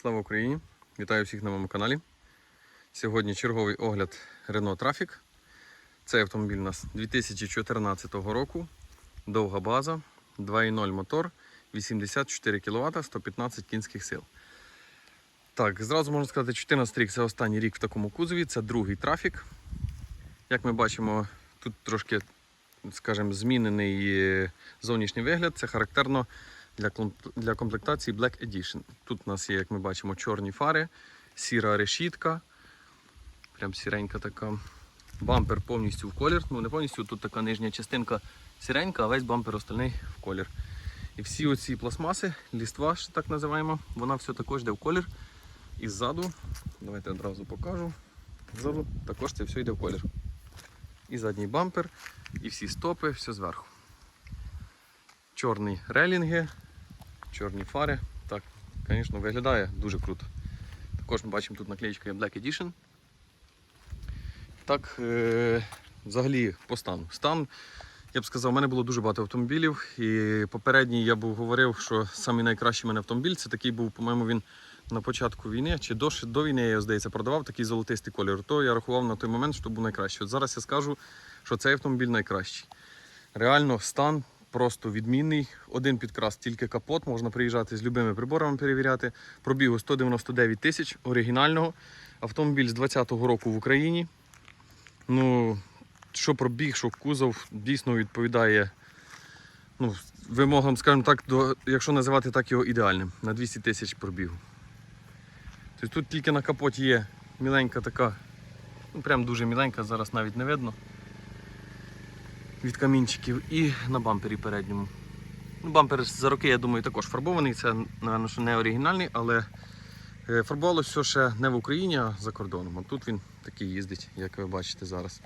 Слава Україні! Вітаю всіх на моєму каналі. Сьогодні черговий огляд Renault Traffic. Цей автомобіль у нас 2014 року. Довга база, 2.0 мотор, 84 кВт, 115 кінських сил. Так, зразу можна сказати, 14 рік це останній рік в такому кузові, це другий трафік. Як ми бачимо, тут трошки, скажімо, змінений е, зовнішній вигляд. Це характерно для, комплектації Black Edition. Тут у нас є, як ми бачимо, чорні фари, сіра решітка, прям сіренька така. Бампер повністю в колір. Ну не повністю, тут така нижня частинка сіренька, а весь бампер остальний в колір. І всі оці пластмаси, ліства, так називаємо, вона все також йде в колір. І ззаду, давайте одразу покажу. Ззаду також це все йде в колір. І задній бампер, і всі стопи, все зверху. Чорні релінги, чорні фари. Так, звісно, виглядає дуже круто. Також ми бачимо тут наклеєчка Black Edition. Так, е, взагалі по стану. Стан, я б сказав, у мене було дуже багато автомобілів. І попередній я був говорив, що самий найкращий мене автомобіль це такий був, по-моєму, він на початку війни чи до, до війни, я його, здається, продавав такий золотистий колір. То я рахував на той момент, що був найкращий. От зараз я скажу, що цей автомобіль найкращий. Реально стан просто відмінний. Один підкрас, тільки капот, можна приїжджати з любими приборами перевіряти. Пробігу 199 тисяч оригінального. Автомобіль з 2020 року в Україні. Ну, що пробіг, що кузов дійсно відповідає ну, вимогам, скажімо так, до, якщо називати так його ідеальним, на 200 тисяч пробігу. Тобто тут тільки на капоті є міленька така, ну прям дуже міленька, зараз навіть не видно від камінчиків і на бампері передньому. Ну, бампер за роки, я думаю, також фарбований. Це, напевно, що не оригінальний, але е, фарбувалось все ще не в Україні, а за кордоном. А тут він такий їздить, як ви бачите зараз.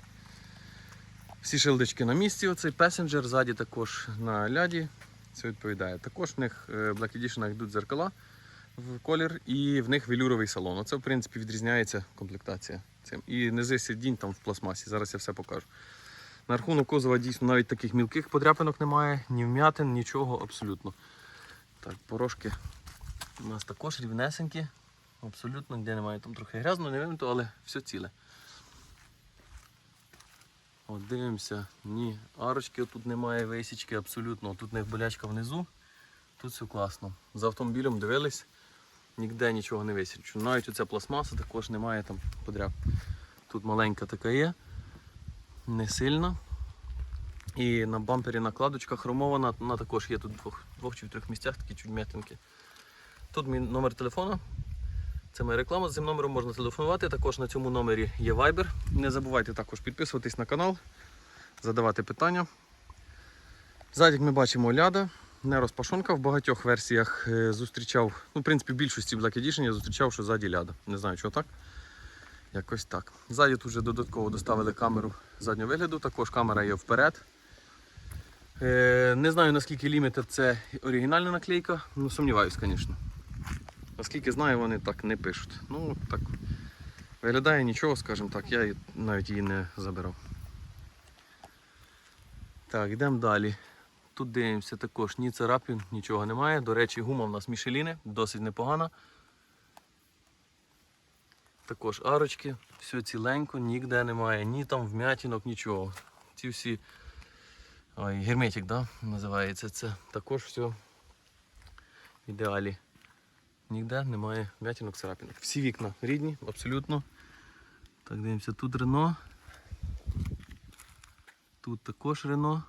Всі шилдочки на місці, оцей песенджер, ззаді також на ляді. Це відповідає. Також в них е, в Black Edition йдуть дзеркала в колір і в них велюровий салон. Оце, в принципі, відрізняється комплектація цим. І низи сидінь там в пластмасі. Зараз я все покажу. На рахунок кузова дійсно навіть таких мілких подряпинок немає, ні вмятин, нічого абсолютно. Так, порошки у нас також рівнесенькі. Абсолютно ніде немає. Там трохи грязно, не вимито, але все ціле. От дивимося, ні, арочки тут немає, висічки абсолютно. Тут в болячка внизу. Тут все класно. За автомобілем дивились, ніде нічого не висічу. Навіть оця пластмаса також немає там подряп. Тут маленька така є не сильно. І на бампері накладочка хромована, вона також є тут в двох, двох чи в трьох місцях такі чуть м'ятинки. Тут мій номер телефону. Це моя реклама. З цим номером можна телефонувати. Також на цьому номері є Viber. Не забувайте також підписуватись на канал, задавати питання. Ззаді, як ми бачимо, ляда, не розпашонка. В багатьох версіях е, зустрічав, ну, в принципі, в більшості Black Edition я зустрічав, що ззаді ляда. Не знаю, чого так. Якось так. Ззаді тут вже додатково доставили камеру заднього вигляду, також камера є вперед. Е, не знаю наскільки лімітер це оригінальна наклейка, ну сумніваюсь, звісно. Наскільки знаю, вони так не пишуть. Ну, так виглядає нічого, скажімо так, я навіть її не забирав. Так, йдемо далі. Тут дивимося також ні царапин, нічого немає. До речі, гума в нас Мішеліни, досить непогана. Також арочки, все ціленько, ніде немає, ні там вмятінок, нічого. Ці всі. Ой, герметик, да, називається це. Також все в ідеалі. Ніде немає вмятінок, царапінок. Всі вікна рідні, абсолютно. Так, дивимося, тут Рено. Тут також Рено.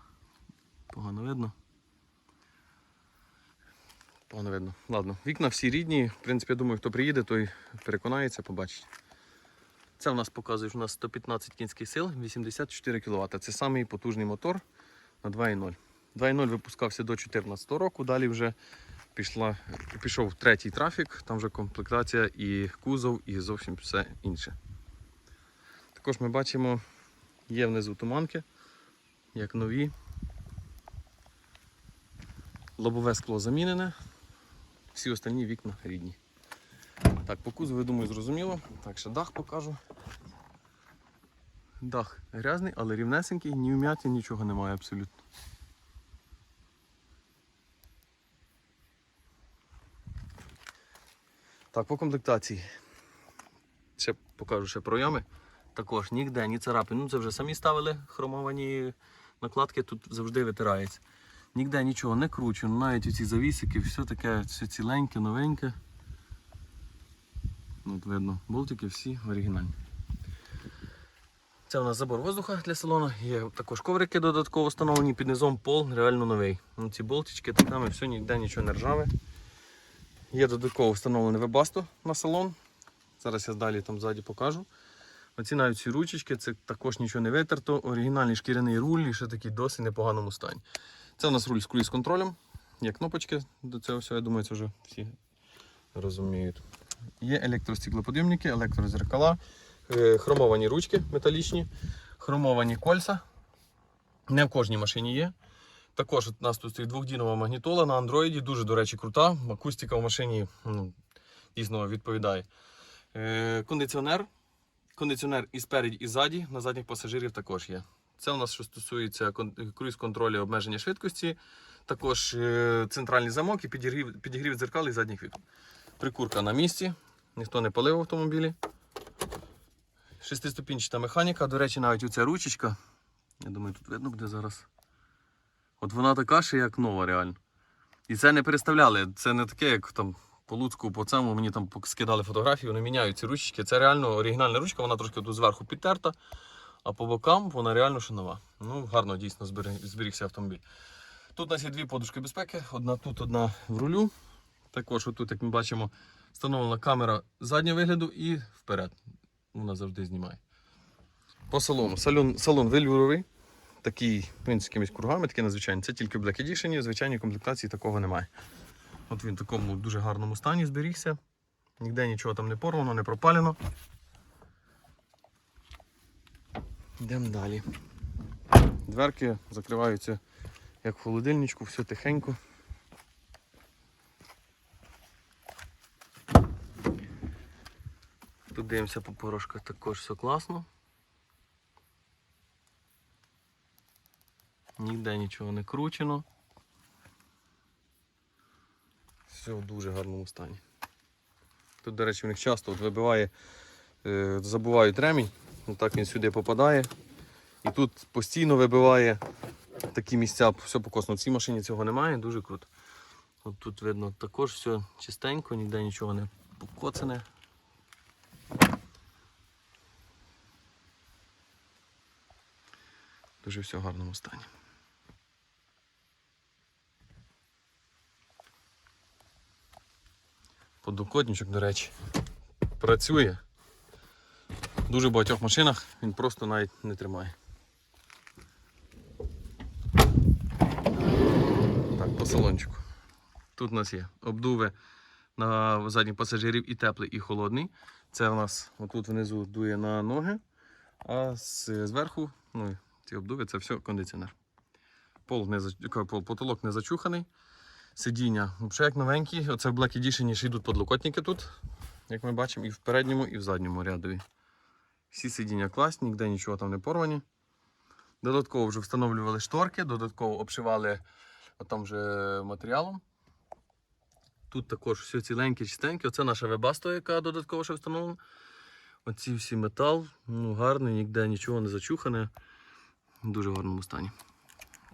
Погано видно. Погано видно. Ладно, вікна всі рідні. В принципі, я думаю, хто приїде, той переконається, побачить. Це в нас показує, що у нас 115 кінських сил, 84 кВт. Це самий потужний мотор на 2.0. 2.0 випускався до 2014 року, далі вже пішла, пішов третій трафік, там вже комплектація і кузов, і зовсім все інше. Також ми бачимо, є внизу туманки, як нові. Лобове скло замінене, всі останні вікна рідні. Так, по кузову, я думаю, зрозуміло. Так, ще дах покажу. Дах грязний, але рівнесенький, ні вм'яті, нічого немає абсолютно. Так, по комплектації. Ще покажу ще пройоми. Також ніде, ні царапин. Ну це вже самі ставили хромовані накладки, тут завжди витирається. Ніде нічого не кручено, навіть ці завісики, все таке, все ціленьке, новеньке. Ну, От видно, болтики всі оригінальні. Це у нас забор воздуха для салону. Є також коврики додатково встановлені, під низом пол реально новий. Ну, ці болтички, так само все, ніде нічого не ржаве. Є додатково встановлене вебасто на салон. Зараз я далі там ззаді покажу. Оці навіть ці ручечки, це також нічого не витерто. Оригінальний шкіряний руль і ще такий досить непоганому стані. Це у нас руль з круїз контролем. Є кнопочки до цього всього, я думаю, це вже всі розуміють. Є електростеклоподйомники, електрозеркала, е, хромовані ручки металічні, хромовані кольця. Не в кожній машині є. Також у нас тут стоїть двохдінова магнітола на андроїді, дуже, до речі, крута. Акустика в машині ну, дійсно відповідає. Е, кондиціонер. Кондиціонер і спереді, і ззаді, на задніх пасажирів також є. Це у нас що стосується кон- круїз-контролю обмеження швидкості, також е, центральний замок і підігрів, підігрів дзеркал і задніх вікон. Прикурка на місці, ніхто не палив в автомобілі. Шестиступінчата механіка. До речі, навіть оця ручечка. Я думаю, тут видно буде зараз. От вона така ще як нова, реально. І це не переставляли. Це не таке, як там по Луцьку, по цьому мені там скидали фотографії, вони міняють ці ручки. Це реально оригінальна ручка, вона трошки тут зверху підтерта, а по бокам вона реально ще нова. Ну, гарно дійсно зберігся автомобіль. Тут у нас є дві подушки безпеки, одна тут, одна в рулю. Також тут, як ми бачимо, встановлена камера заднього вигляду і вперед. Вона завжди знімає. По салону. Салон, салон велюровий. Такий, в принципі, з якимись кругами, такий надзвичайний. Це тільки Black Edition, звичайній комплектації такого немає. От він в такому дуже гарному стані зберігся. Ніде нічого там не порвано, не пропалено. Йдемо далі. Дверки закриваються як в холодильничку, все тихенько. Тут дивимося по порошках також все класно. Ніде нічого не кручено. Все в дуже гарному стані. Тут, до речі, в них часто от вибиває, е, забувають ремінь, так він сюди попадає. І тут постійно вибиває такі місця, все покосно. В цій машині цього немає, дуже круто. От тут видно також все чистенько, ніде нічого не покоцане. Дуже все в гарному стані. Подокотничок, до речі, працює. Дуже багатьох машинах він просто навіть не тримає. Так, по салончику. Тут у нас є обдуви на задніх пасажирів і теплий, і холодний. Це у нас отут внизу дує на ноги, а зверху, ну, ці обдуви це все кондиціонер. Пол не, пол- потолок не зачуханий. Сидіння взагалі як новенькі. Оце в Black Edition ще йдуть подлокотники тут, як ми бачимо, і в передньому, і в задньому рядові. Всі сидіння класні, ніде нічого там не порвані. Додатково вже встановлювали шторки, додатково обшивали там вже матеріалом. Тут також все ціленьке, чистеньке. Оце наша вебасто, яка додатково ще встановлена. Оці всі метал, ну гарний, ніде нічого не зачухане. В дуже гарному стані.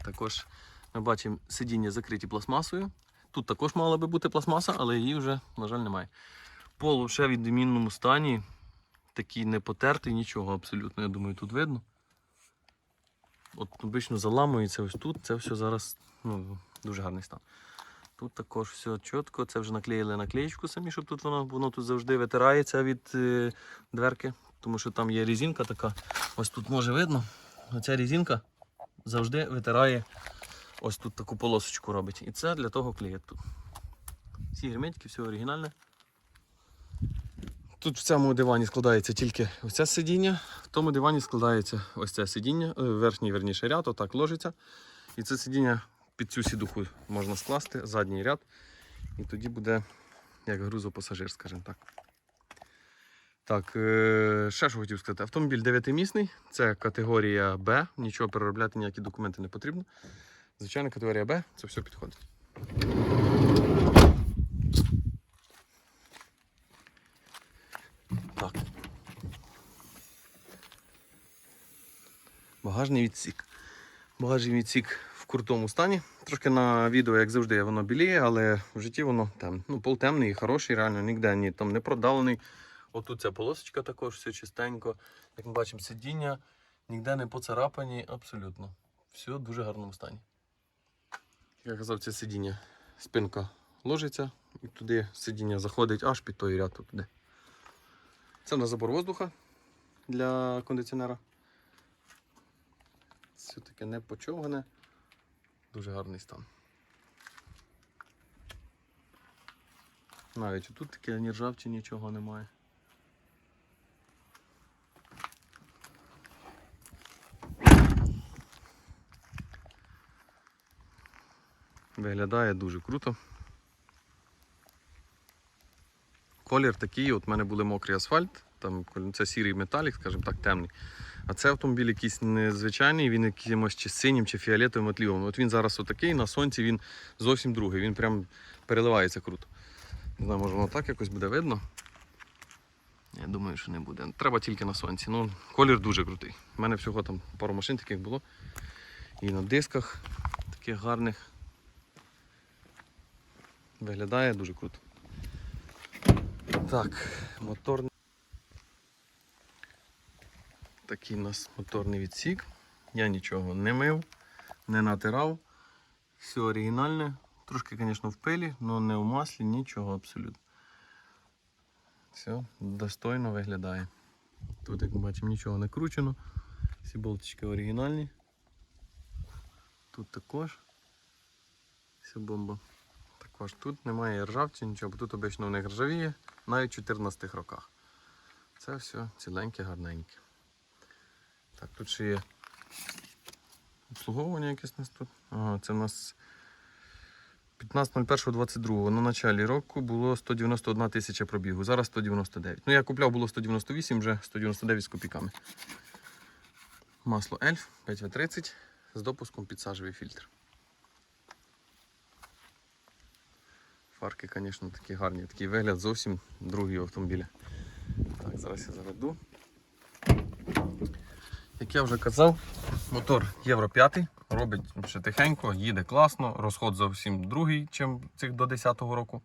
Також ми бачимо сидіння закриті пластмасою. Тут також мала би бути пластмаса, але її вже, на жаль, немає. Пол ще в відмінному стані. Такий не потертий, нічого абсолютно, я думаю, тут видно. От обично заламується ось тут, це все зараз ну, дуже гарний стан. Тут також все чітко, це вже наклеїли наклеєчку самі, щоб тут воно, воно тут завжди витирається від е, дверки, тому що там є різинка така. Ось тут може видно. Оця різинка завжди витирає ось тут таку полосочку робить. І це для того клеять тут. Всі герметики, все оригінальне. Тут в цьому дивані складається тільки ось це сидіння, в тому дивані складається ось це сидіння, е, верхній верніше ряд, отак ложиться. І це сидіння під цю сідуху можна скласти, задній ряд. І тоді буде як грузопасажир, скажімо так. Так, е, ще що хотів сказати. Автомобіль 9-місний, це категорія Б, нічого переробляти, ніякі документи не потрібно. Звичайно, категорія Б, це все підходить. Багажний відсік. Багажний відсік в крутому стані. Трошки на відео, як завжди, воно біліє, але в житті воно темне. Ну, пол темний і хороший, реально, ніде ні там не продалений. Отут ця полосочка також, все чистенько. Як ми бачимо, сидіння ніде не поцарапані, абсолютно. Все в дуже гарному стані. Як я казав, це сидіння. Спинка ложиться і туди сидіння заходить аж під той ряд туди. Це в нас забор воздуха для кондиціонера. Все таке не почовгане. Дуже гарний стан. Навіть тут таке ні ржавчі нічого немає. Виглядає дуже круто. Колір такий, от в мене були мокрий асфальт, там це сірий металік, скажімо так, темний. А це автомобіль якийсь незвичайний, він якимось чи синім, чи фіолетовим отлівом. От він зараз отакий, на сонці він зовсім другий, він прям переливається круто. Не знаю, може воно так якось буде видно. Я думаю, що не буде. Треба тільки на сонці. Ну, колір дуже крутий. У мене всього там пару машин таких було. І на дисках таких гарних. Виглядає дуже круто. Так, моторний. Такий у нас моторний відсік. Я нічого не мив, не натирав. Все оригінальне. Трошки, звісно, в пилі, але не в маслі, нічого абсолютно. Все, достойно виглядає. Тут, як ми бачимо, нічого не кручено. Всі болтички оригінальні. Тут також. Все бомба. Також тут немає ржавці, нічого, бо тут обично в них ржавіє навіть в 14 роках. Це все ціленьке, гарненьке. Так, тут ще є обслуговування якесь у нас тут. Ага, це у нас 15.01.22. На началі року було 191 тисяча пробігу, зараз 199. Ну, я купляв було 198, вже 199 з копійками. Масло Ельф 5В30 з допуском під сажевий фільтр. Фарки, звісно, такі гарні, такий вигляд зовсім другий автомобіля. Так, зараз я заведу. Як я вже казав, мотор Євро 5 робить ще тихенько, їде класно, розход зовсім другий, ніж цих до 10-го року.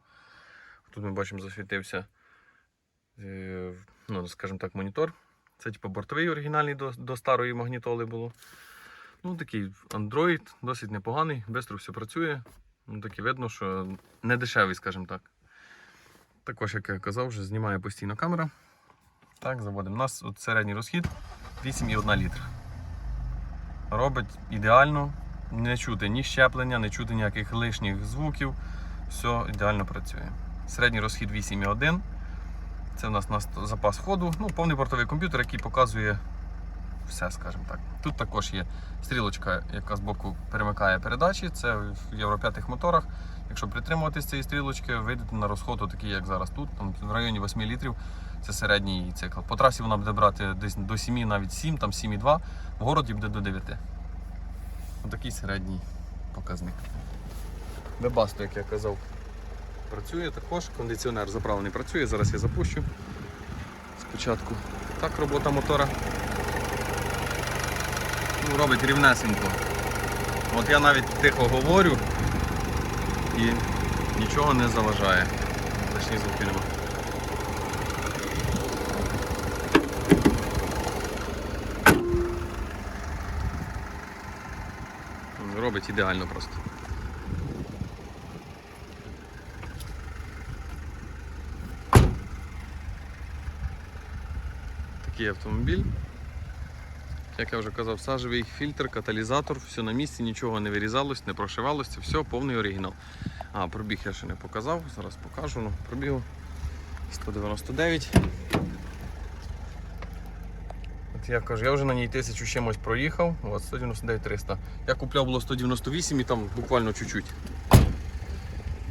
Тут ми бачимо, засвітився, е, ну, скажімо так, монітор. Це типу бортовий оригінальний до, до старої магнітоли було. Ну, такий Android, досить непоганий, швидко все працює. Ну, таки видно, що не дешевий, скажімо так. Також, як я казав, вже знімає постійно камера. Так, заводимо. У нас от середній розхід 8,1 літр. Робить ідеально, не чути ні щеплення, не чути ніяких лишніх звуків. Все ідеально працює. Середній розхід 8,1. Це у нас, запас ходу. Ну, повний бортовий комп'ютер, який показує все, скажімо так. Тут також є стрілочка, яка з боку перемикає передачі. Це в Євро 5 моторах. Якщо притримуватись цієї стрілочки, вийдете на розход, такий, як зараз тут, там в районі 8 літрів. Це середній цикл. По трасі вона буде брати десь до 7, навіть 7, там 7,2, в городі буде до 9. Отакий середній показник. Вебасто, як я казав, працює також. Кондиціонер заправлений працює. Зараз я запущу. Спочатку так робота мотора. Робить рівнесенько. От я навіть тихо говорю і нічого не заважає. Точні звуки нема. Робить ідеально просто. Такий автомобіль. Як я вже казав, сажевий фільтр, каталізатор, все на місці, нічого не вирізалось, не прошивалось, це все повний оригінал. А, пробіг я ще не показав, зараз покажу. Ну, пробігу 199. От я кажу, я вже на ній тисячу чимось проїхав, от 199 300. Я купляв було 198 і там буквально чуть-чуть.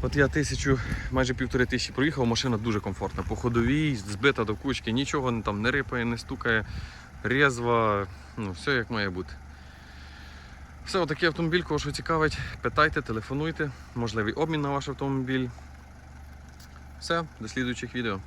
От я тисячу, майже півтори тисячі проїхав, машина дуже комфортна. По ходовій, збита до кучки, нічого там не рипає, не стукає, резва, ну, все як має бути. Все, отакий автомобіль, кого що цікавить, питайте, телефонуйте, можливий обмін на ваш автомобіль. Все, до слідуючих відео.